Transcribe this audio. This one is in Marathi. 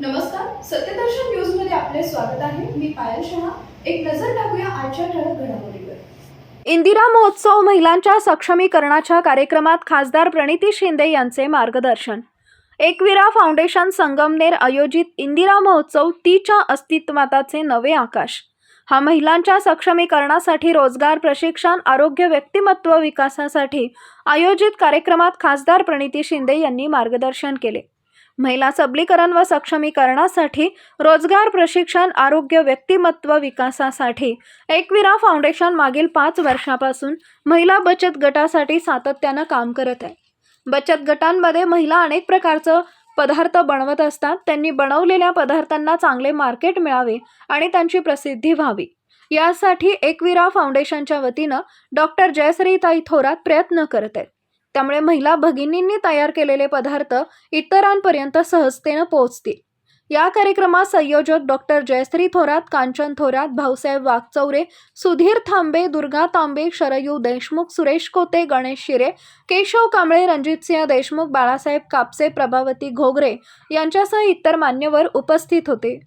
नमस्कार सत्यदर्शन न्यूजमध्ये आपले स्वागत आहे. मी पायल शहा. एक नजर टाकूया आजच्या ठळक घडामोडीवर. इंदिरा महोत्सव महिलांच्या सक्षमीकरणाच्या कार्यक्रमात खासदार प्रणिती शिंदे यांचे मार्गदर्शन. एकविरा फाउंडेशन संगमनेर आयोजित इंदिरा महोत्सव तीच्या अस्तित्वाताचे नवे आकाश. हा महिलांच्या सक्षमीकरणासाठी रोजगार प्रशिक्षण आरोग्य व्यक्तिमत्व विकासासाठी आयोजित कार्यक्रमात खासदार प्रणिती शिंदे यांनी मार्गदर्शन केले. महिला सबलीकरण व सक्षमीकरणासाठी रोजगार प्रशिक्षण आरोग्य व्यक्तिमत्व विकासासाठी. एकविरा फाउंडेशन मागील पाच वर्षापासून महिला बचत गटासाठी सातत्यानं काम करत आहे. बचत गटांमध्ये महिला अनेक प्रकारचं पदार्थ बनवत असतात. त्यांनी बनवलेल्या पदार्थांना चांगले मार्केट मिळावे आणि त्यांची प्रसिद्धी व्हावी. यासाठी एकविरा फाउंडेशनच्या वतीनं डॉक्टर जयश्रीताई थोरात प्रयत्न करत आहेत. त्यामुळे महिला भगिनींनी तयार केलेले पदार्थ इतरांपर्यंत सहजतेनं पोहोचतील. या कार्यक्रमात संयोजक डॉक्टर जयश्री थोरात कांचन थोरात भाऊसाहेब वाघचौरे सुधीर थांबे दुर्गा तांबे शरयू देशमुख सुरेश कोते गणेश शिरे केशव कांबळे रणजितसिंह देशमुख बाळासाहेब कापसे प्रभावती घोगरे यांच्यासह इतर मान्यवर उपस्थित होते.